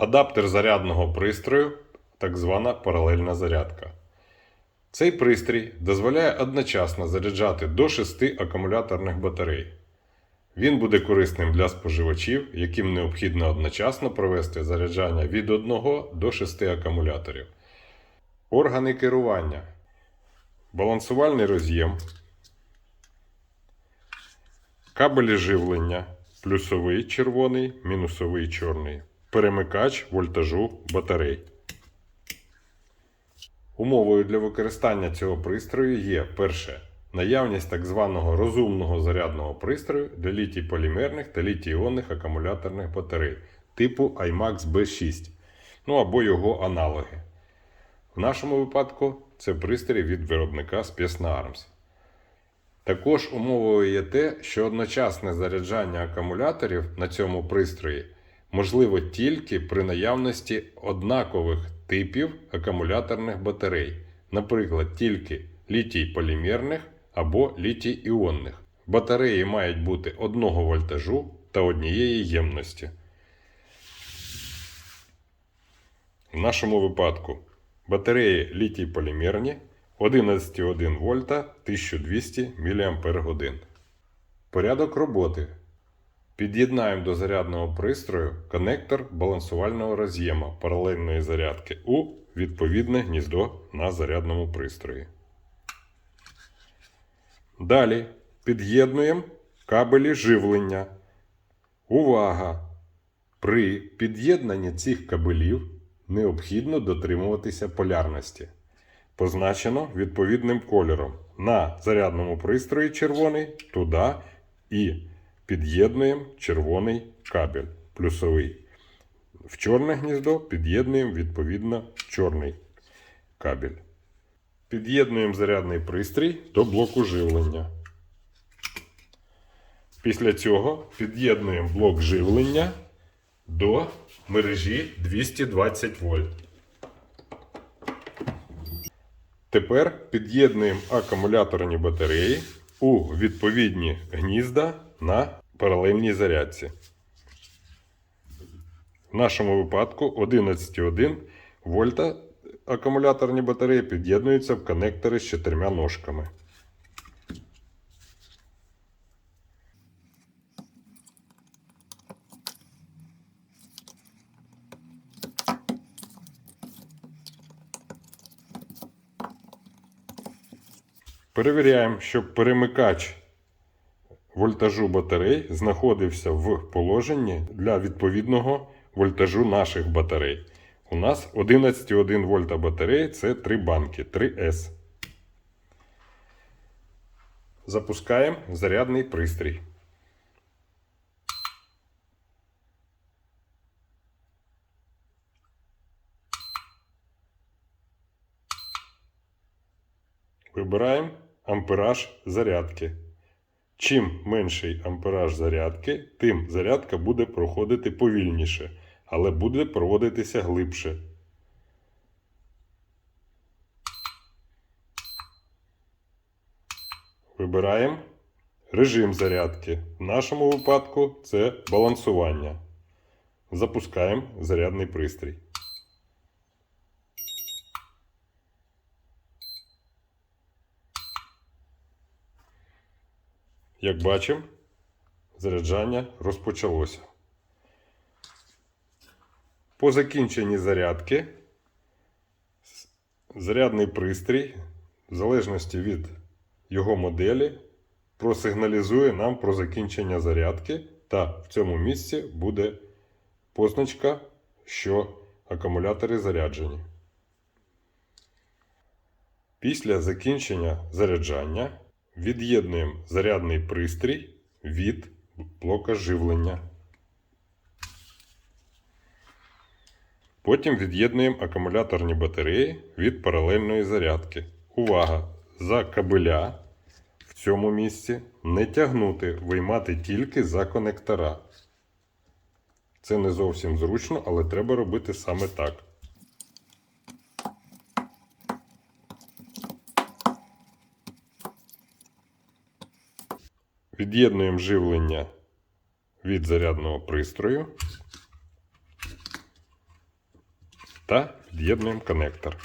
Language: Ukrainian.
Адаптер зарядного пристрою, так звана паралельна зарядка. Цей пристрій дозволяє одночасно заряджати до 6 акумуляторних батарей. Він буде корисним для споживачів, яким необхідно одночасно провести заряджання від 1 до 6 акумуляторів. Органи керування. Балансувальний роз'єм. Кабелі живлення. Плюсовий червоний, мінусовий чорний. Перемикач вольтажу батарей. Умовою для використання цього пристрою є перше. Наявність так званого розумного зарядного пристрою для літій-полімерних та літій-іонних акумуляторних батарей типу IMAX B6, ну або його аналоги. В нашому випадку це пристрій від виробника Spesna Arms. Також умовою є те, що одночасне заряджання акумуляторів на цьому пристрої можливо тільки при наявності однакових типів акумуляторних батарей, наприклад, тільки літій-полімерних або літій-іонних. Батареї мають бути одного вольтажу та однієї ємності. В нашому випадку батареї літій-полімерні 11,1 вольта 1200 мАч. Порядок роботи. Під'єднаємо до зарядного пристрою конектор балансувального роз'єма паралельної зарядки у відповідне гніздо на зарядному пристрої. Далі під'єднуємо кабелі живлення. Увага! При під'єднанні цих кабелів необхідно дотримуватися полярності. Позначено відповідним кольором. На зарядному пристрої червоний туди і під'єднуємо червоний кабель плюсовий. В чорне гніздо під'єднуємо відповідно чорний кабель. Під'єднуємо зарядний пристрій до блоку живлення. Після цього під'єднуємо блок живлення до мережі 220 вольт. Тепер під'єднуємо акумуляторні батареї у відповідні гнізда на паралельній зарядці. В нашому випадку 11,1 вольта акумуляторні батареї під'єднуються в коннектори з чотирма ножками. Перевіряємо, щоб перемикач вольтажу батарей знаходився в положенні для відповідного вольтажу наших батарей. У нас 11,1 вольта батареї це 3 банки 3С. Запускаємо зарядний пристрій. Вибираємо ампераж зарядки. Чим менший ампераж зарядки, тим зарядка буде проходити повільніше, але буде проводитися глибше. Вибираємо режим зарядки. В нашому випадку це балансування. Запускаємо зарядний пристрій. Як бачимо, заряджання розпочалося. По закінченні зарядки зарядний пристрій, в залежності від його моделі, просигналізує нам про закінчення зарядки, та в цьому місці буде позначка, що акумулятори заряджені. Після закінчення заряджання від'єднуємо зарядний пристрій від блока живлення. Потім від'єднуємо акумуляторні батареї від паралельної зарядки. Увага! За кабеля в цьому місці не тягнути, виймати тільки за конектора. Це не зовсім зручно, але треба робити саме так. Під'єднуємо живлення від зарядного пристрою та під'єднуємо конектор.